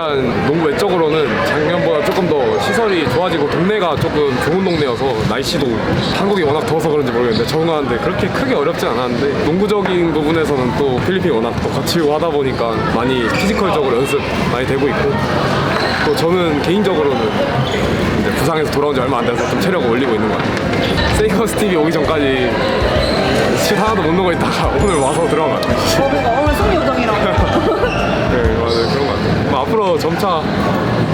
일단 농구 외적으로는 작년보다 조금 더 시설이 좋아지고 동네가 조금 좋은 동네여서 날씨도 한국이 워낙 더워서 그런지 모르겠는데 적응하는데 그렇게 크게 어렵진 않았는데 농구적인 부분에서는 또 필리핀이 워낙 또 거치고 하다 보니까 많이 피지컬적으로 연습 많이 되고 있고 또 저는 개인적으로는 이제 부상에서 돌아온 지 얼마 안 돼서 좀 체력을 올리고 있는 것 같아요. 세이커스 TV 오기 전까지 실 하나도 못 넣고 있다가 오늘 와서 들어간 것 같아요. 점차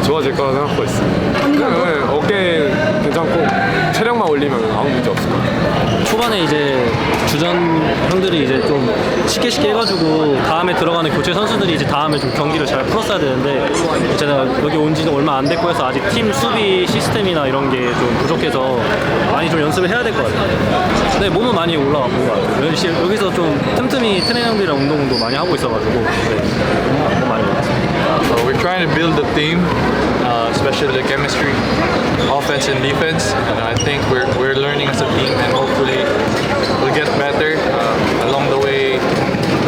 좋아질 거라 생각하고 있어요. 네, 네, 어깨 괜찮고 체력만 올리면 아무 문제 없을 것 같아요. 초반에 이제 주전 형들이 이제 좀 쉽게 쉽게 해가지고 다음에 들어가는 교체 선수들이 이제 다음에 좀 경기를 잘 풀었어야 되는데 제가 여기 온 지는 얼마 안 됐고 해서 아직 팀 수비 시스템이나 이런 게 좀 부족해서 많이 좀 연습을 해야 될 것 같아요. 근데 몸은 많이. 여기, 여기서 좀 틈틈이 트레이너 형들이랑 운동도 많이 하고 있어가지고 네, 몸 많이 올랐어요. We're trying to build the team, uh, especially the chemistry, offense and defense. And I think we're, we're learning as a team, and hopefully get better uh, along the way,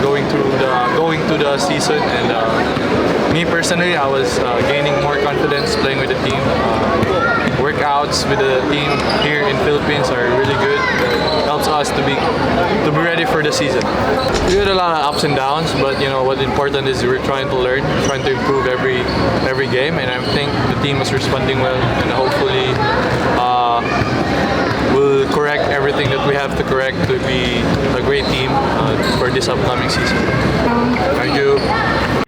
going through the going to the season. And uh, me personally, I was uh, gaining more confidence playing with the team. Uh, workouts with the team here in Philippines are really good. It helps us to be to be ready for the season. We had a lot of ups and downs, but you know what important is we're trying to learn, trying to improve every every game, and I think the team is responding well, and hopefully correct everything that we have to correct to be a great team uh, for this upcoming season. Thank you.